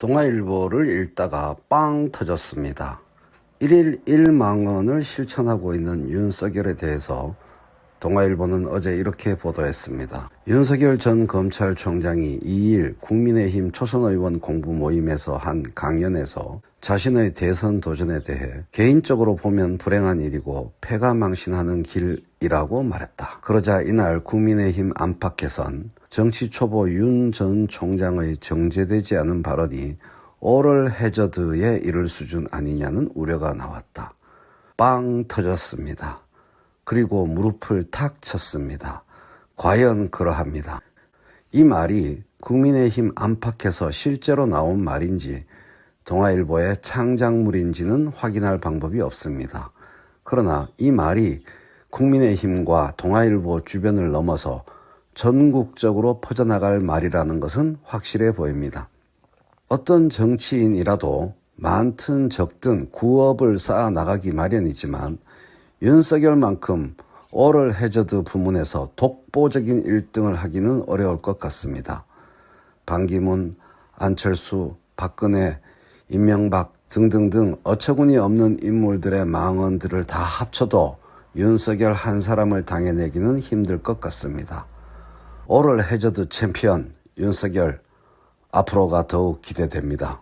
동아일보를 읽다가 빵 터졌습니다. 1일 1망언을 실천하고 있는 윤석열에 대해서 동아일보는 어제 이렇게 보도했습니다. 윤석열 전 검찰총장이 2일 국민의힘 초선 의원 공부 모임에서 한 강연에서 자신의 대선 도전에 대해 개인적으로 보면 불행한 일이고 패가 망신하는 길이라고 말했다. 그러자 이날 국민의힘 안팎에선 정치 초보 윤 전 총장의 정제되지 않은 발언이 오럴 해저드에 이를 수준 아니냐는 우려가 나왔다. 빵 터졌습니다. 그리고 무릎을 탁 쳤습니다. 과연 그러합니다. 이 말이 국민의힘 안팎에서 실제로 나온 말인지 동아일보의 창작물인지는 확인할 방법이 없습니다. 그러나 이 말이 국민의힘과 동아일보 주변을 넘어서 전국적으로 퍼져나갈 말이라는 것은 확실해 보입니다. 어떤 정치인이라도 많든 적든 구업을 쌓아 나가기 마련이지만 윤석열만큼 오럴 해저드 부문에서 독보적인 1등을 하기는 어려울 것 같습니다. 반기문, 안철수, 박근혜, 임명박 등등등 어처구니 없는 인물들의 망언들을 다 합쳐도 윤석열 한 사람을 당해내기는 힘들 것 같습니다. 오럴 해저드 챔피언 윤석열 앞으로가 더욱 기대됩니다.